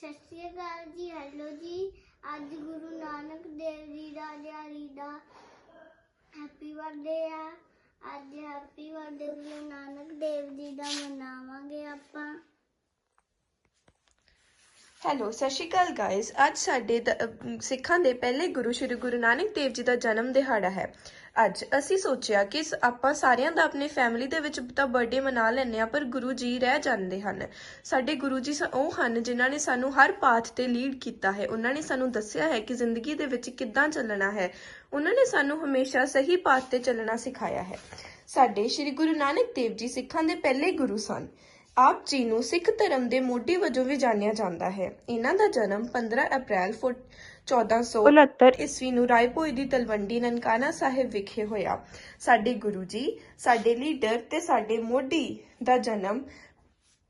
ਸਤਿ ਸ਼੍ਰੀ ਅਕਾਲ ਜੀ ਹੈਲੋ ਜੀ। ਅੱਜ ਗੁਰੂ ਨਾਨਕ ਦੇਵ ਜੀ ਦਾ ਦਿਹਾੜੀ ਦਾ ਹੈਪੀ ਬਰਥਡੇ ਆ। ਅੱਜ ਹੈਪੀ ਬਰਥਡੇ ਗੁਰੂ ਨਾਨਕ ਦੇਵ ਜੀ ਦਾ ਮਨਾਵਾਂਗੇ ਆਪਾਂ। ਹੈਲੋ ਸਤਿ ਸ਼੍ਰੀ ਅਕਾਲ ਗਾਇਸ ਅੱਜ ਸਾਡੇ ਸਿੱਖਾਂ ਦੇ ਪਹਿਲੇ ਗੁਰੂ ਸ਼੍ਰੀ ਗੁਰੂ ਨਾਨਕ ਦੇਵ ਜੀ ਦਾ ਜਨਮ ਦਿਹਾੜਾ ਹੈ। ਅੱਜ ਅਸੀਂ ਸੋਚਿਆ ਕਿ ਆਪਾਂ ਸਾਰਿਆਂ ਦਾ ਆਪਣੇ ਫੈਮਿਲੀ ਦੇ ਵਿੱਚ ਤਾਂ ਬਰਥਡੇ ਮਨਾ ਲੈਂਦੇ ਆ ਪਰ ਗੁਰੂ ਜੀ ਰਹਿ ਜਾਂਦੇ ਹਨ। ਸਾਡੇ ਗੁਰੂ ਜੀ ਉਹ ਹਨ ਜਿਨ੍ਹਾਂ ਨੇ ਸਾਨੂੰ ਹਰ ਪਾਥ ਤੇ ਲੀਡ ਕੀਤਾ ਹੈ। ਉਹਨਾਂ ਨੇ ਸਾਨੂੰ ਦੱਸਿਆ ਹੈ ਕਿ ਜ਼ਿੰਦਗੀ ਦੇ ਵਿੱਚ ਕਿੱਦਾਂ ਚੱਲਣਾ ਹੈ। ਉਹਨਾਂ ਨੇ ਸਾਨੂੰ ਹਮੇਸ਼ਾ ਸਹੀ ਪਾਥ ਤੇ ਚੱਲਣਾ ਸਿਖਾਇਆ ਹੈ। ਸਾਡੇ ਸ਼੍ਰੀ ਗੁਰੂ ਨਾਨਕ ਦੇਵ ਜੀ ਸਿੱਖਾਂ ਦੇ ਪਹਿਲੇ ਗੁਰੂ ਸਨ। ਆਪ ਜੀ ਨੂੰ ਸਿੱਖ ਧਰਮ ਦੇ ਮੋਢੀ ਵਜੋਂ ਵੀ ਜਾਣਿਆ ਜਾਂਦਾ ਹੈ। ਇਹਨਾਂ ਦਾ ਜਨਮ 15 ਅਪ੍ਰੈਲ ਫੁੱਟ 1469 ਈਸਵੀ ਨੂੰ ਰਾਏਪੁਰ ਦੀ ਤਲਵੰਡੀ ਨਨਕਾਣਾ ਸਾਹਿਬ ਵਿਖੇ ਹੋਇਆ। ਸਾਡੇ ਗੁਰੂ ਜੀ ਸਾਡੇ ਲੀਡਰ ਤੇ ਸਾਡੇ ਮੋਢੀ ਦਾ ਜਨਮ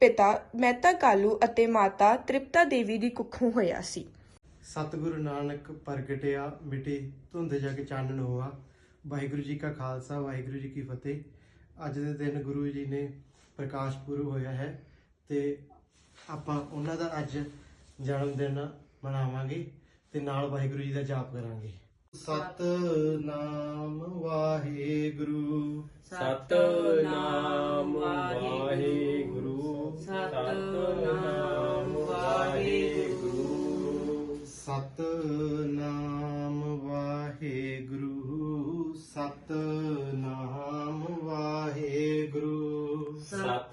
ਪਿਤਾ ਮਹਿਤਾ ਕਾਲੂ ਅਤੇ ਮਾਤਾ ਤ੍ਰਿਪਤਾ ਦੇਵੀ ਦੀ ਕੁੱਖੋਂ ਹੋਇਆ ਸੀ। ਸਤਿਗੁਰੂ ਨਾਨਕ ਪ੍ਰਗਟਿਆ ਮਿਟੇ ਧੁੰਦ ਜਗ ਚਾਨਣ ਹੋਆ। ਵਾਹਿਗੁਰੂ ਜੀ ਕਾ ਖਾਲਸਾ ਵਾਹਿਗੁਰੂ ਜੀ ਕੀ ਫਤਿਹ। ਅੱਜ ਦੇ ਦਿਨ ਗੁਰੂ ਜੀ ਨੇ ਪ੍ਰਕਾਸ਼ ਪੁਰਬ ਹੋਇਆ ਹੈ ਤੇ ਆਪਾਂ ਉਹਨਾਂ ਦਾ ਅੱਜ ਜਨਮ ਦਿਨ ਮਨਾਵਾਂਗੇ ਤੇ ਨਾਲ ਵਾਹਿਗੁਰੂ ਜੀ ਦਾ ਜਾਪ ਕਰਾਂਗੇ। ਸਤਨਾਮ ਵਾਹਿਗੁਰੂ। ਸਤਨਾਮ ਵਾਹਿਗੁਰੂ। ਸਤਨਾਮ ਵਾਹਿਗੁਰੂ। ਸਤਨਾਮ ਵਾਹਿਗੁਰੂ। ਸਤਨਾਮ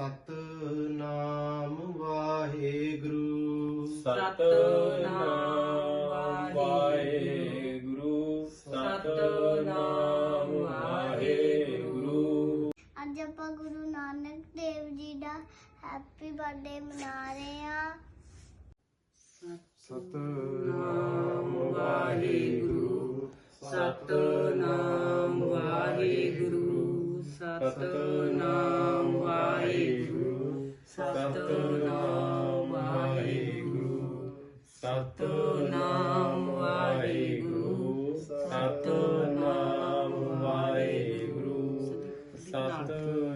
ਸਤਨਾਮ ਵਾਹਿਗੁਰੂ। ਸਤਨਾਮ ਵਾਹਿਗੁਰੂ। ਸਤਨਾਮ ਵਾਹਿਗੁਰੂ। ਅੱਜ ਆਪਾਂ ਗੁਰੂ ਨਾਨਕ ਦੇਵ ਜੀ ਦਾ ਹੈਪੀ ਬਰਥਡੇ ਮਨਾ ਰਹੇ ਹਾਂ। ਸਤਨਾਮ ਵਾਹਿਗੁਰੂ। ਸਤਨਾਮ ਵਾਹਿਗੁਰੂ। ਸਤਨਾਮ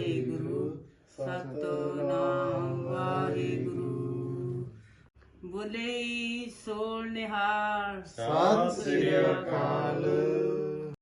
ਵਾਹਿਗੁਰੂ। ਸਤਨਾਮ ਵਾਹਿਗੁਰੂ। ਬੋਲੇ ਸੋਲ ਨਿਹਾਲ। ਸਤਿ ਸ੍ਰੀ ਅਕਾਲ।